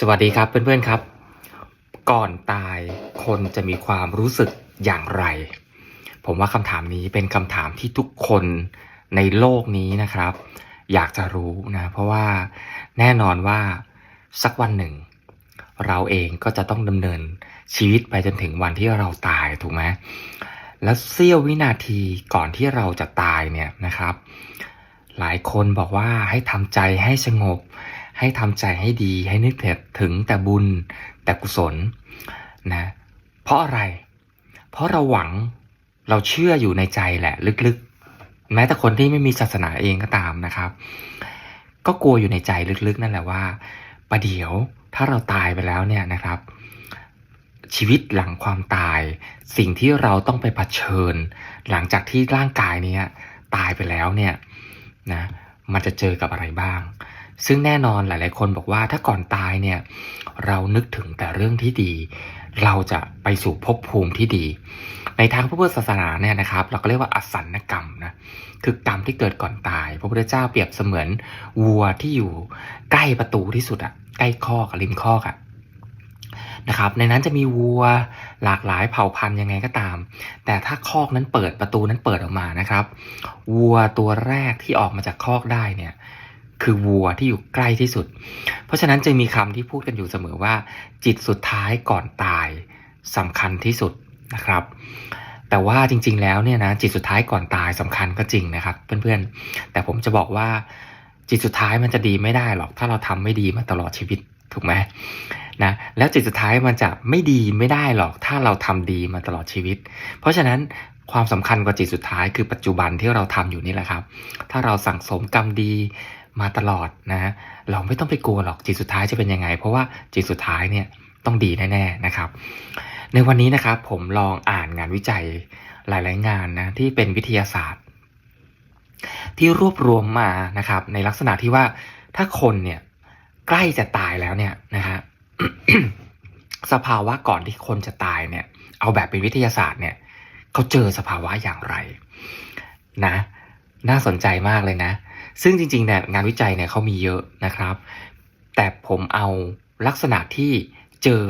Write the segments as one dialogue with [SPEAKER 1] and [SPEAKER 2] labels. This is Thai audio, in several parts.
[SPEAKER 1] สวัสดีครับเพื่อนๆครับ ก่อนตายคนจะมีความรู้สึกอย่างไร ผมว่าคำถามนี้เป็นคำถามที่ทุกคนในโลกนี้นะครับ อยากจะรู้นะเพราะว่าแน่นอนว่าสักวันหนึ่ง เราเองก็จะต้องดำเนินชีวิตไปจนถึงวันที่เราตายถูกไหมแล้วเสี้ยววินาทีก่อนที่เราจะตายเนี่ยนะครับ หลายคนบอกว่าให้ทำใจให้สงบ ให้ทำใจให้ดีให้นึกถึงแต่บุญแต่กุศลนะเพราะอะไร เพราะเราหวังเราเชื่ออยู่ในใจแหละลึกๆ แม้แต่คนที่ไม่มีศาสนาเองก็ตามนะครับ ก็กลัวอยู่ในใจลึกๆ นั่นแหละว่าประเดี๋ยวถ้าเราตายไปแล้วเนี่ยนะครับ ชีวิตหลังความตาย สิ่งที่เราต้องไปเผชิญ หลังจากที่ร่างกายเนี้ยตายไปแล้วเนี่ยนะมันจะเจอกับอะไรบ้าง ซึ่งแน่นอนหลาย ๆ คนบอกว่าถ้าก่อนตายเนี่ยเรานึกถึงแต่เรื่องที่ดี เราจะไปสู่ภพภูมิที่ดี ในทางพระพุทธศาสนาเนี่ยนะครับ เราก็เรียกว่าอสันนกรรมนะคือกรรมที่เกิดก่อนตาย พระพุทธเจ้าเปรียบเสมือนวัวที่อยู่ใกล้ประตูที่สุดอะใกล้คอกริมคอกอะนะครับในนั้นจะมีวัวหลากหลายเผ่าพันธุ์ยังไงก็ตาม แต่ถ้าคอกนั้นเปิดประตูนั้นเปิดออกมานะครับ วัวตัวแรกที่ออกมาจากคอกได้เนี่ย คือวัวที่อยู่ใกล้ที่สุด เพราะฉะนั้นจึงมีคำที่พูดกันอยู่เสมอว่า จิตสุดท้ายก่อนตายสำคัญที่สุดนะครับ แต่ว่าจริง ๆ แล้วเนี่ยนะจิตสุดท้ายก่อนตายสำคัญก็จริงนะครับเพื่อนๆ แต่ผมจะบอกว่าจิตสุดท้ายมันจะดีไม่ได้หรอก ถ้าเราทำไม่ดีมาตลอดชีวิตถูกไหมนะแล้วจิตสุดท้ายมันจะไม่ดีไม่ได้หรอก ถ้าเราทำดีมาตลอดชีวิต เพราะฉะนั้นความสำคัญกว่าจิตสุดท้ายคือปัจจุบันที่เราทำอยู่นี่แหละครับ ถ้าเราสั่งสมกรรมดี มาตลอดนะเราไม่ต้องไปกลัวหรอกจิตสุดท้ายจะเป็นยังไง เพราะว่าจิตสุดท้ายเนี่ยต้องดีแน่ๆนะครับ ในวันนี้นะครับผมลองอ่านงานวิจัยหลายๆงานนะที่เป็นวิทยาศาสตร์ ที่รวบรวมมานะครับ ในลักษณะที่ว่าถ้าคนเนี่ยใกล้จะตายแล้วเนี่ยนะฮะสภาวะก่อนที่คนจะตายเนี่ย เอาแบบเป็นวิทยาศาสตร์เนี่ยเขาเจอสภาวะอย่างไร นะ น่าสนใจมากเลยนะ ซึ่งจริงๆเนี่ยงานวิจัยเนี่ยเขามีเยอะนะครับ แต่ผมเอาลักษณะที่เจอ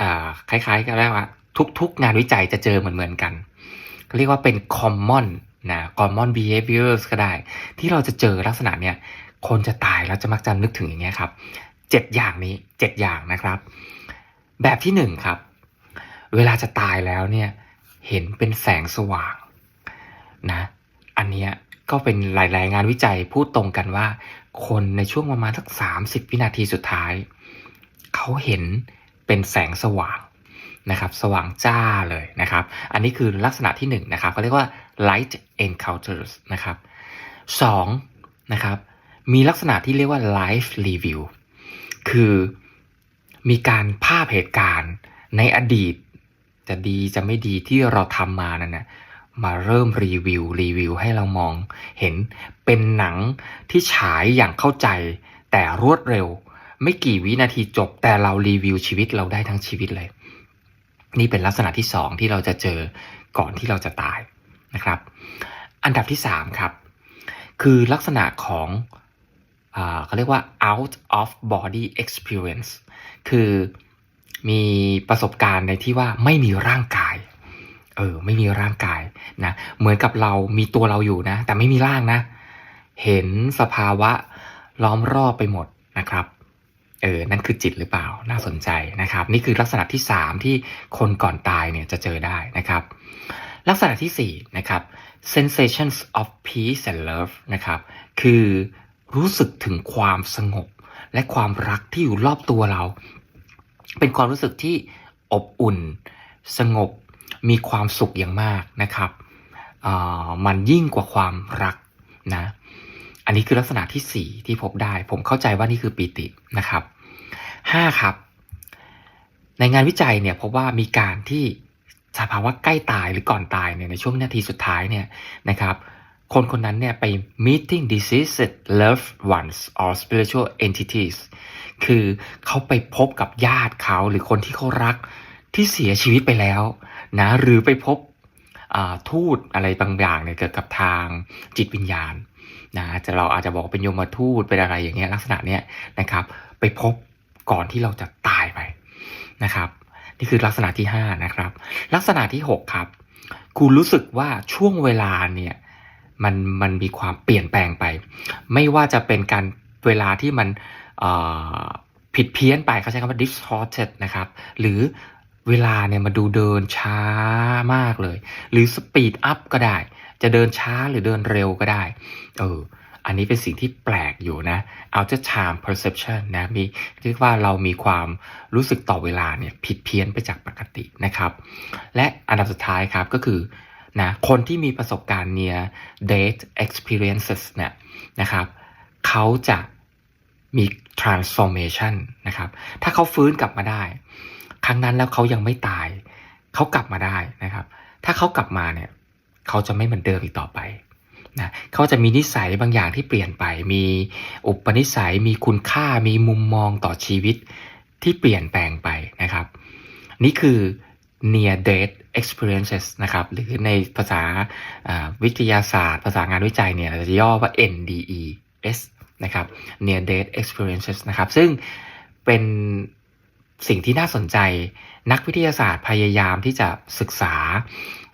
[SPEAKER 1] อคล้ายๆกันแล้วว่าทุกๆ งานวิจัยจะเจอเหมือนๆกันเรียกว่าเป็น common นะ common behaviors ก็ได้ ที่เราจะเจอลักษณะเนี่ยคนจะตายแล้วจะมักจะนึกถึงอย่างเงี้ยครับเจ็ดอย่างนี้เจ็ดอย่างนะครับ แบบที่หนึ่งครับ เวลาจะตายแล้วเนี่ยเห็นเป็นแสงสว่างนะ อันเนี้ย ก็เป็นหลาย ๆ งานวิจัยพูดตรงกันว่า คนในช่วงประมาณสักสามสิบวินาทีสุดท้าย เขาเห็นเป็นแสงสว่างนะครับ สว่างจ้าเลยนะครับ อันนี้คือลักษณะที่หนึ่งนะครับเขาเรียกว่า light encounters นะครับสองนะครับ มีลักษณะที่เรียกว่า live review คือมีการภาพเหตุการณ์ในอดีต จะดีจะไม่ดีที่เราทำมานั่นนะ มาเริ่มรีวิวรีวิวให้เรามองเห็นเป็นหนังที่ฉายอย่างเข้าใจ แต่รวดเร็ว ไม่กี่วินาทีจบแต่เรารีวิวชีวิตเราได้ทั้งชีวิตเลย นี่เป็นลักษณะที่สองที่เราจะเจอก่อนที่เราจะตายนะครับ อันดับที่สามครับ คือลักษณะของเขาเรียกว่า out of body experience คือมีประสบการณ์ในที่ว่าไม่มีร่างกาย เออ ไม่มีร่างกายนะ เหมือนกับเรามีตัวเราอยู่นะ แต่ไม่มีร่างนะ เห็นสภาวะล้อมรอบไปหมดนะครับเออ นั่นคือจิตหรือเปล่า น่าสนใจนะครับ นี่คือลักษณะที่สามที่คนก่อนตายเนี่ยจะเจอได้นะครับ ลักษณะที่สี่นะครับ sensations of peace and love นะครับ คือรู้สึกถึงความสงบ และความรักที่อยู่รอบตัวเรา เป็นความรู้สึกที่อบอุ่น สงบ มีความสุขอย่างมากนะครับมันยิ่งกว่าความรักนะ อันนี้คือลักษณะที่สี่ที่พบได้ ผมเข้าใจว่านี่คือปีตินะครับห้าครับ ในงานวิจัยเนี่ยพบว่ามีการที่สภาวะใกล้ตายหรือก่อนตายเนี่ยในช่วงนาทีสุดท้ายเนี่ยนะครับคนคนนั้นเนี่ยไป meeting deceased loved ones or spiritual entities คือเขาไปพบกับญาติเขาหรือคนที่เขารักที่เสียชีวิตไปแล้ว นะหรือไปพบทูตอะไรบางอย่างเนี่ยเกี่ยวกับทางจิตวิญญาณนะจะเราอาจจะบอกเป็นโยมทูตเป็นอะไรอย่างเงี้ยลักษณะเนี้ยนะครับ ไปพบก่อนที่เราจะตายไปนะครับ นี่คือลักษณะที่ห้านะครับ ลักษณะที่หกครับ คุณรู้สึกว่าช่วงเวลาเนี่ยมันมันมีความเปลี่ยนแปลงไป ไม่ว่าจะเป็นการเวลาที่มันผิดเพี้ยนไปเขาใช้คำว่า distorted นะครับ หรือ เวลาเนี่ยมาดูเดินช้ามากเลย หรือ speed up ก็ได้ จะเดินช้าหรือเดินเร็วก็ได้ เออ อันนี้เป็นสิ่งที่แปลกอยู่นะ outer time perception นะมีเรียกว่าเรามีความรู้สึกต่อเวลาเนี่ยผิดเพี้ยนไปจากปกตินะครับ และอันดับสุดท้ายครับก็คือนะคนที่มีประสบการณ์ near death experiences เนี่ยนะครับเขาจะมี transformation นะครับ ถ้าเขาฟื้นกลับมาได้ ครั้งนั้นแล้วเขายังไม่ตาย เขากลับมาได้นะครับ ถ้าเขากลับมาเนี่ยเขาจะไม่เหมือนเดิมอีกต่อไปนะเขาจะมีนิสัยบางอย่างที่เปลี่ยนไป มีอุปนิสัย มีคุณค่า มีมุมมองต่อชีวิตที่เปลี่ยนแปลงไปนะครับ นี่คือ near death experiences นะครับ หรือในภาษาาวิทยาศาสตร์ ภาษางานวิจัยเนี่ยเราจะย่อว่า NDES นะครับ near death experiences นะครับ ซึ่งเป็น สิ่งที่น่าสนใจ นักวิทยาศาสตร์พยายามที่จะศึกษา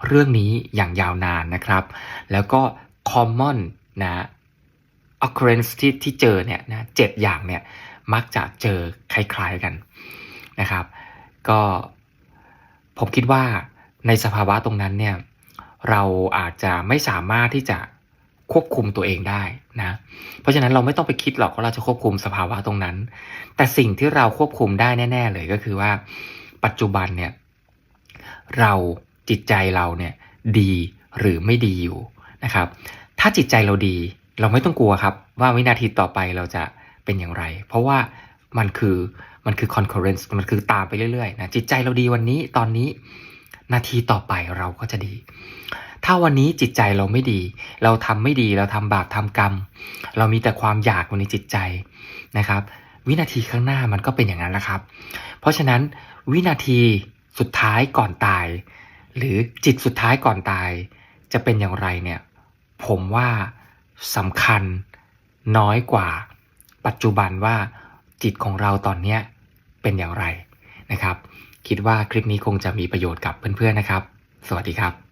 [SPEAKER 1] เรื่องนี้อย่างยาวนานนะครับ แล้วก็ common นะ occurrence ที่ที่เจอเนี่ยนะเจ็ดอย่างเนี่ยมักจะเจอคล้ายๆกันนะครับ ก็ผมคิดว่าในสภาวะตรงนั้นเนี่ยเราอาจจะไม่สามารถที่จะ ควบคุมตัวเองได้นะ เพราะฉะนั้นเราไม่ต้องไปคิดหรอกว่าเราจะควบคุมสภาวะตรงนั้น แต่สิ่งที่เราควบคุมได้แน่ ๆ เลยก็คือว่า ปัจจุบันเนี่ยเราจิตใจเราเนี่ยดีหรือไม่ดีอยู่นะครับ ถ้าจิตใจเราดีเราไม่ต้องกลัวครับ ว่าวินาทีต่อไปเราจะเป็นอย่างไร เพราะว่ามันคือมันคือ concurrence มันคือตามไปเรื่อยๆนะจิตใจเราดีวันนี้ตอนนี้ นาทีต่อไปเราก็จะดี ถ้าวันนี้จิตใจเราไม่ดี เราทำไม่ดีเราทำบาปทำกรรม เรามีแต่ความอยากอยู่ในจิตใจนะครับ วินาทีข้างหน้ามันก็เป็นอย่างนั้นแหละครับ เพราะฉะนั้นวินาทีสุดท้ายก่อนตาย หรือจิตสุดท้ายก่อนตาย จะเป็นอย่างไรเนี่ยผมว่าสำคัญน้อยกว่าปัจจุบันว่าจิตของเราตอนเนี้เป็นอย่างไรนะครับ คิดว่าคลิปนี้คงจะมีประโยชน์กับเพื่อนๆนะครับ สวัสดีครับ